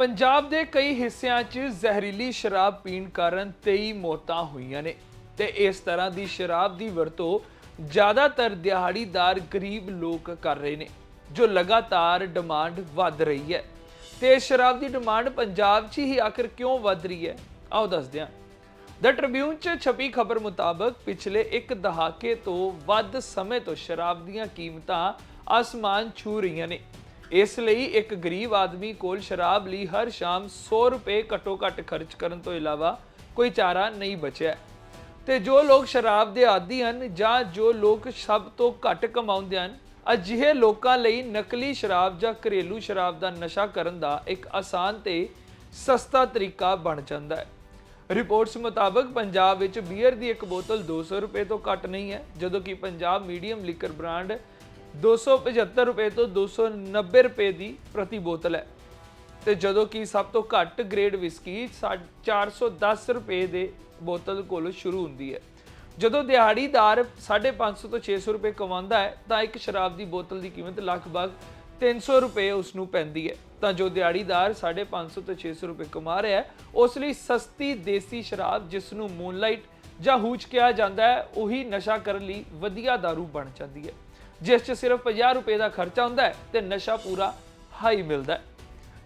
ਪੰਜਾਬ ਦੇ ਕਈ ਹਿੱਸਿਆਂ 'ਚ ਜ਼ਹਿਰੀਲੀ ਸ਼ਰਾਬ ਪੀਣ ਕਾਰਨ 23 ਮੌਤਾਂ ਹੋਈਆਂ ਨੇ ਤੇ ਇਸ ਤਰ੍ਹਾਂ ਦੀ ਸ਼ਰਾਬ ਦੀ ਵਰਤੋਂ ਜ਼ਿਆਦਾਤਰ ਦਿਹਾੜੀਦਾਰ ਗਰੀਬ ਲੋਕ ਕਰ ਰਹੇ ਨੇ, ਜੋ ਲਗਾਤਾਰ ਡਿਮਾਂਡ ਵੱਧ ਰਹੀ ਹੈ। ਤੇ ਇਸ ਸ਼ਰਾਬ ਦੀ ਡਿਮਾਂਡ ਪੰਜਾਬ 'ਚ ਹੀ ਆਖਰ ਕਿਉਂ ਵੱਧ ਰਹੀ ਹੈ? ਆਓ ਦੱਸਦੇ ਹਾਂ। ਦ ਟ੍ਰਿਬਿਊਨ 'ਚ ਛਪੀ ਖਬਰ ਮੁਤਾਬਕ ਪਿਛਲੇ ਇੱਕ ਦਹਾਕੇ ਤੋਂ ਵੱਧ ਸਮੇਂ ਤੋਂ ਸ਼ਰਾਬ ਦੀਆਂ ਕੀਮਤਾਂ ਅਸਮਾਨ ਛੂ ਰਹੀਆਂ ਨੇ। ਇਸ ਲਈ ਇੱਕ ਗਰੀਬ ਆਦਮੀ ਕੋਲ ਸ਼ਰਾਬ ਲਈ ਹਰ ਸ਼ਾਮ 100 ਰੁਪਏ ਘੱਟੋ ਘੱਟ ਖਰਚ ਕਰਨ ਤੋਂ ਇਲਾਵਾ ਕੋਈ ਚਾਰਾ ਨਹੀਂ ਬਚਿਆ। ਤੇ ਜੋ ਲੋਕ ਸ਼ਰਾਬ ਦੇ ਆਦੀ ਹਨ ਜਾਂ ਜੋ ਲੋਕ ਸਭ ਤੋਂ ਘੱਟ ਕਮਾਉਂਦੇ ਹਨ, ਅਜਿਹੇ ਲੋਕਾਂ ਲਈ ਨਕਲੀ ਸ਼ਰਾਬ ਜਾਂ ਘਰੇਲੂ ਸ਼ਰਾਬ ਦਾ ਨਸ਼ਾ ਕਰਨ ਦਾ ਇੱਕ ਆਸਾਨ ਤੇ ਸਸਤਾ ਤਰੀਕਾ ਬਣ ਜਾਂਦਾ ਹੈ। ਰਿਪੋਰਟਸ ਮੁਤਾਬਕ ਪੰਜਾਬ ਵਿੱਚ ਬੀਅਰ ਦੀ ਇੱਕ ਬੋਤਲ 200 ਰੁਪਏ ਤੋਂ ਘੱਟ ਨਹੀਂ ਹੈ, ਜਦੋਂ ਕਿ ਪੰਜਾਬ ਮੀਡੀਅਮ ਲਿਕਰ ਬ੍ਰਾਂਡ 275 ਰੁਪਏ ਤੋਂ 290 ਰੁਪਏ ਦੀ ਪ੍ਰਤੀ ਬੋਤਲ ਹੈ। ਤੇ ਜਦੋਂ ਕਿ ਸਭ ਤੋਂ ਘੱਟ ਗ੍ਰੇਡ ਵਿਸਕੀ ਸਾ- 410 ਰੁਪਏ ਦੇ ਬੋਤਲ ਕੋਲੋਂ ਸ਼ੁਰੂ ਹੁੰਦੀ ਹੈ। ਜਦੋਂ ਦਿਹਾੜੀਦਾਰ 550 ਤੋਂ 600 ਰੁਪਏ ਕਮਾਉਂਦਾ ਹੈ, ਤਾਂ ਇੱਕ ਸ਼ਰਾਬ ਦੀ ਬੋਤਲ ਦੀ ਕੀਮਤ ਲਗਭਗ 300 ਰੁਪਏ ਉਸ ਨੂੰ ਪੈਂਦੀ ਹੈ। ਤਾਂ ਜੋ ਦਿਹਾੜੀਦਾਰ 550 ਤੋਂ 600 ਰੁਪਏ ਕਮਾ ਰਿਹਾ ਹੈ, ਉਸ ਲਈ ਸਸਤੀ ਦੇਸੀ ਸ਼ਰਾਬ ਜਿਸ ਨੂੰ ਮੂਨਲਾਈਟ ਜਾਂ ਹੂਚ ਕਿਹਾ ਜਾਂਦਾ ਹੈ, ਉਹੀ ਨਸ਼ਾ ਕਰਨ ਲਈ ਵਧੀਆ दारू ਬਣ ਜਾਂਦੀ ਹੈ। ਜਿਸ 'ਚ ਸਿਰਫ 50 ਰੁਪਏ ਦਾ ਖਰਚਾ ਹੁੰਦਾ ਹੈ ਤੇ ਨਸ਼ਾ ਪੂਰਾ ਹਾਈ ਮਿਲਦਾ ਹੈ।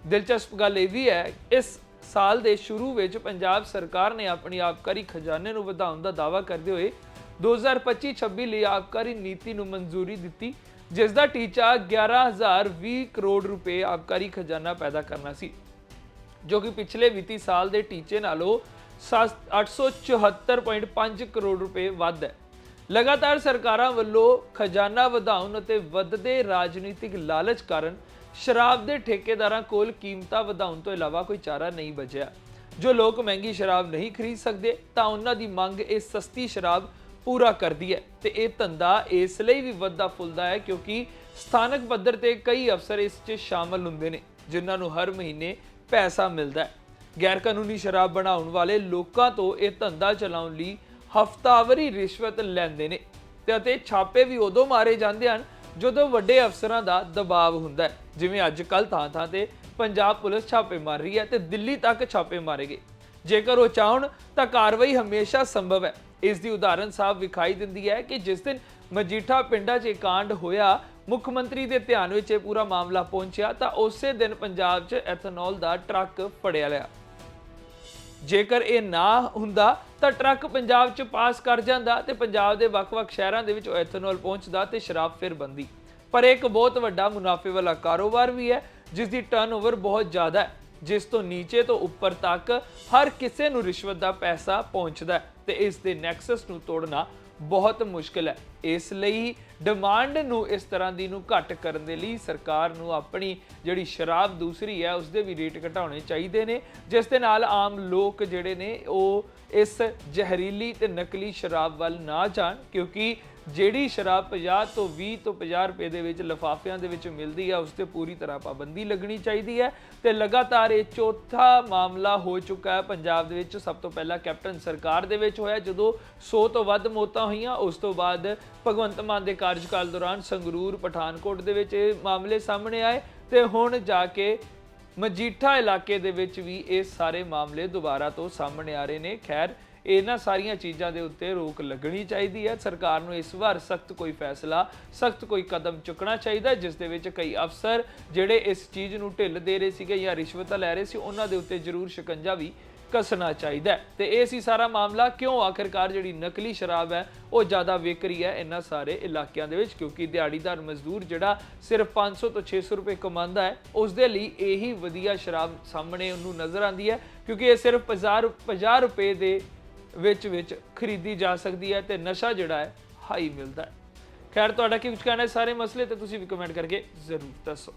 ਦਿਲਚਸਪ ਗੱਲ ਇਹ ਵੀ ਹੈ, ਇਸ ਸਾਲ ਦੇ ਸ਼ੁਰੂ ਵਿੱਚ ਪੰਜਾਬ ਸਰਕਾਰ ਨੇ ਆਪਣੀ ਆਬਕਾਰੀ ਖਜ਼ਾਨੇ ਨੂੰ ਵਧਾਉਣ ਦਾ ਦਾਅਵਾ ਕਰਦੇ ਹੋਏ 2025-26 ਲਈ ਆਬਕਾਰੀ ਨੀਤੀ ਨੂੰ ਮਨਜ਼ੂਰੀ ਦਿੱਤੀ, ਜਿਸ ਦਾ ਟੀਚਾ 11020 ਕਰੋੜ ਰੁਪਏ ਆਬਕਾਰੀ ਖਜ਼ਾਨਾ ਪੈਦਾ ਕਰਨਾ ਸੀ, ਜੋ ਕਿ ਪਿਛਲੇ ਵਿੱਤੀ ਸਾਲ ਦੇ ਟੀਚੇ ਨਾਲੋਂ ਸੱਤ- 874.5 ਕਰੋੜ ਰੁਪਏ ਵੱਧ ਹੈ। ਲਗਾਤਾਰ ਸਰਕਾਰਾਂ ਵੱਲੋਂ ਖਜ਼ਾਨਾ ਵਧਾਉਣ ਅਤੇ ਵੱਧਦੇ ਰਾਜਨੀਤਿਕ ਲਾਲਚ ਕਾਰਨ ਸ਼ਰਾਬ ਦੇ ਠੇਕੇਦਾਰਾਂ ਕੋਲ ਕੀਮਤਾਂ ਵਧਾਉਣ ਤੋਂ ਇਲਾਵਾ ਕੋਈ ਚਾਰਾ ਨਹੀਂ ਬਚਿਆ। ਜੋ ਲੋਕ ਮਹਿੰਗੀ ਸ਼ਰਾਬ ਨਹੀਂ ਖਰੀਦ ਸਕਦੇ, ਤਾਂ ਉਹਨਾਂ ਦੀ ਮੰਗ ਇਹ ਸਸਤੀ ਸ਼ਰਾਬ ਪੂਰਾ ਕਰਦੀ ਹੈ ਤੇ ਇਹ ਧੰਦਾ ਇਸ ਲਈ ਵੀ ਵੱਧਦਾ ਫੁੱਲਦਾ ਹੈ ਕਿਉਂਕਿ ਸਥਾਨਕ ਪੱਧਰ ਤੇ ਕਈ ਅਫਸਰ ਇਸ 'ਚ ਸ਼ਾਮਲ ਹੁੰਦੇ ਨੇ, ਜਿਨ੍ਹਾਂ ਨੂੰ ਹਰ ਮਹੀਨੇ ਪੈਸਾ ਮਿਲਦਾ ਹੈ। ਗੈਰ ਕਾਨੂੰਨੀ ਸ਼ਰਾਬ ਬਣਾਉਣ ਵਾਲੇ ਲੋਕਾਂ ਤੋਂ ਇਹ ਧੰਦਾ ਚਲਾਉਣ ਲਈ ਹਫਤਾਵਰੀ ਰਿਸ਼ਵਤ ਲੈਂਦੇ ਨੇ ਤੇ ਅਤੇ ਛਾਪੇ ਵੀ ਉਦੋਂ ਮਾਰੇ ਜਾਂਦੇ ਹਨ ਜਦੋਂ ਵੱਡੇ ਅਫਸਰਾਂ ਦਾ ਦਬਾਅ ਹੁੰਦਾ ਹੈ। ਜਿਵੇਂ ਅੱਜ ਕੱਲ ਥਾਂ ਥਾਂ ਤੇ ਪੰਜਾਬ ਪੁਲਿਸ ਛਾਪੇ ਮਾਰ ਰਹੀ ਹੈ ਤੇ ਦਿੱਲੀ ਤੱਕ ਛਾਪੇ ਮਾਰੇ ਗਏ। ਜੇਕਰ ਉਹ ਚਾਹਣ ਤਾਂ ਕਾਰਵਾਈ ਹਮੇਸ਼ਾ ਸੰਭਵ ਹੈ। ਇਸ ਦੀ ਉਦਾਹਰਨ ਸਾਫ਼ ਵਿਖਾਈ ਦਿੰਦੀ ਹੈ ਕਿ ਜਿਸ ਦਿਨ ਮਜੀਠਾ ਪਿੰਡਾਂ 'ਚ ਕਾਂਡ ਹੋਇਆ, ਮੁੱਖ ਮੰਤਰੀ ਦੇ ਧਿਆਨ ਵਿੱਚ ਇਹ ਪੂਰਾ ਮਾਮਲਾ ਪਹੁੰਚਿਆ ਤਾਂ ਉਸੇ ਦਿਨ ਪੰਜਾਬ 'ਚ ਐਥਨੋਲ ਦਾ ਟਰੱਕ ਫੜਿਆ ਲਿਆ। ਜੇਕਰ ਇਹ ਨਾ ਹੁੰਦਾ, ਤਾਂ ਟਰੱਕ ਪੰਜਾਬ 'ਚ ਪਾਸ ਕਰ ਜਾਂਦਾ ਤੇ ਪੰਜਾਬ ਦੇ ਵੱਖ-ਵੱਖ ਸ਼ਹਿਰਾਂ ਦੇ ਵਿੱਚ ਐਥਨੋਲ ਪਹੁੰਚਦਾ ਤੇ ਸ਼ਰਾਬ ਫਿਰ ਬੰਦੀ। ਪਰ ਇਹ ਇੱਕ ਬਹੁਤ ਵੱਡਾ ਮੁਨਾਫੇ ਵਾਲਾ ਕਾਰੋਬਾਰ ਵੀ ਹੈ ਜਿਸ ਦੀ ਟਰਨਓਵਰ ਬਹੁਤ ਜ਼ਿਆਦਾ ਹੈ, ਜਿਸ ਤੋਂ ਨੀਚੇ ਤੋਂ ਉੱਪਰ ਤੱਕ ਹਰ ਕਿਸੇ ਨੂੰ ਰਿਸ਼ਵਤ ਦਾ ਪੈਸਾ ਪਹੁੰਚਦਾ ਹੈ ਤੇ ਇਸ ਦੇ ਨੈਕਸਸ ਨੂੰ ਤੋੜਨਾ ਬਹੁਤ ਮੁਸ਼ਕਲ ਹੈ। ਇਸ ਲਈ ਡਿਮਾਂਡ ਨੂੰ ਇਸ ਤਰ੍ਹਾਂ ਦੀ ਨੂੰ ਘੱਟ ਕਰਨ ਦੇ ਲਈ ਸਰਕਾਰ ਨੂੰ ਆਪਣੀ ਜਿਹੜੀ ਸ਼ਰਾਬ ਦੂਸਰੀ ਹੈ ਉਸ ਦੇ ਵੀ ਰੇਟ ਘਟਾਉਣੇ ਚਾਹੀਦੇ ਨੇ। ਜਿਸ ਦੇ ਨਾਲ ਆਮ ਲੋਕ ਜਿਹੜੇ ਨੇ, ਉਹ ਇਸ ਜ਼ਹਿਰੀਲੀ ਤੇ ਨਕਲੀ ਸ਼ਰਾਬ ਵੱਲ ਨਾ ਜਾਣ, ਕਿਉਂਕਿ ਜਿਹੜੀ ਸ਼ਰਾਬ 50 ਤੋਂ 20 ਤੋਂ 50 ਰੁਪਏ ਦੇ ਵਿੱਚ ਲਫਾਫਿਆਂ ਦੇ ਵਿੱਚ ਮਿਲਦੀ ਹੈ ਉਸ ਤੇ ਪੂਰੀ ਤਰ੍ਹਾਂ ਪਾਬੰਦੀ ਲੱਗਣੀ ਚਾਹੀਦੀ ਹੈ ਤੇ ਲਗਾਤਾਰ ਇਹ ਚੌਥਾ ਮਾਮਲਾ ਹੋ ਚੁੱਕਾ ਹੈ ਪੰਜਾਬ ਦੇ ਵਿੱਚ। ਸਭ ਤੋਂ ਪਹਿਲਾਂ ਕੈਪਟਨ ਸਰਕਾਰ ਦੇ ਵਿੱਚ ਹੋਇਆ, ਜਦੋਂ 100 ਤੋਂ ਵੱਧ ਮੌਤਾਂ ਹੋਈਆਂ, ਉਸ ਤੋਂ ਬਾਅਦ ਭਗਵੰਤ ਮਾਨ ਦੇ ਕਾਰਜਕਾਲ ਦੌਰਾਨ ਸੰਗਰੂਰ, ਪਠਾਨਕੋਟ ਦੇ ਵਿੱਚ ਇਹ ਮਾਮਲੇ ਸਾਹਮਣੇ ਆਏ ਤੇ ਹੁਣ ਜਾ ਕੇ ਮਜੀਠਾ ਇਲਾਕੇ ਦੇ ਵਿੱਚ ਵੀ ਇਹ ਸਾਰੇ ਮਾਮਲੇ ਦੁਬਾਰਾ ਤੋਂ ਸਾਹਮਣੇ ਆ ਰਹੇ ਨੇ। ਖੈਰ ਇਹਨਾਂ ਸਾਰੀਆਂ ਚੀਜ਼ਾਂ ਦੇ ਉੱਤੇ ਰੋਕ ਲੱਗਣੀ ਚਾਹੀਦੀ ਹੈ ਸਰਕਾਰ ਨੂੰ ਇਸ ਵਾਰ ਸਖਤ ਕੋਈ ਫੈਸਲਾ, ਸਖਤ ਕੋਈ ਕਦਮ ਚੁੱਕਣਾ ਚਾਹੀਦਾ ਜਿਸ ਦੇ ਵਿੱਚ ਕਈ ਅਫਸਰ ਜਿਹੜੇ ਇਸ ਚੀਜ਼ ਨੂੰ ਢਿੱਲ ਦੇ ਰਹੇ ਸੀਗੇ ਜਾਂ ਰਿਸ਼ਵਤਾਂ ਲੈ ਰਹੇ ਸੀ, ਉਹਨਾਂ ਦੇ ਉੱਤੇ ਜ਼ਰੂਰ ਸ਼ਿਕੰਜਾ ਵੀ ਕੱਸਣਾ ਚਾਹੀਦਾ ਹੈ। ਤੇ ਇਹ ਸੀ ਸਾਰਾ ਮਾਮਲਾ ਕਿਉਂ ਆਖਿਰਕਾਰ ਜਿਹੜੀ ਨਕਲੀ ਸ਼ਰਾਬ ਹੈ, ਉਹ ਜ਼ਿਆਦਾ ਵਿਕ ਰਹੀ ਹੈ ਇਹਨਾਂ ਸਾਰੇ ਇਲਾਕਿਆਂ ਦੇ ਵਿੱਚ, ਕਿਉਂਕਿ ਦਿਹਾੜੀਦਾਰ ਮਜ਼ਦੂਰ ਜਿਹੜਾ ਸਿਰਫ 500 ਤੋਂ 600 ਰੁਪਏ ਕਮਾਉਂਦਾ ਹੈ, ਉਸ ਦੇ ਲਈ ਇਹੀ ਵਧੀਆ ਸ਼ਰਾਬ ਸਾਹਮਣੇ ਉਹਨੂੰ ਨਜ਼ਰ ਆਉਂਦੀ ਹੈ, ਕਿਉਂਕਿ ਇਹ ਸਿਰਫ 50 50 ਰੁਪਏ ਦੇ ਵਿੱਚ ਵਿੱਚ ਖਰੀਦੀ ਜਾ ਸਕਦੀ ਹੈ ਤੇ ਨਸ਼ਾ ਜਿਹੜਾ ਹੈ ਹਾਈ ਮਿਲਦਾ ਹੈ। ਖੈਰ, ਤੁਹਾਡਾ ਕੀ ਕੁਝ ਕਹਿਣਾ ਹੈ? ਸਾਰੇ ਮਸਲੇ ਤੇ ਤੁਸੀਂ ਵੀ ਕਮੈਂਟ ਕਰਕੇ ਜ਼ਰੂਰ ਦੱਸੋ।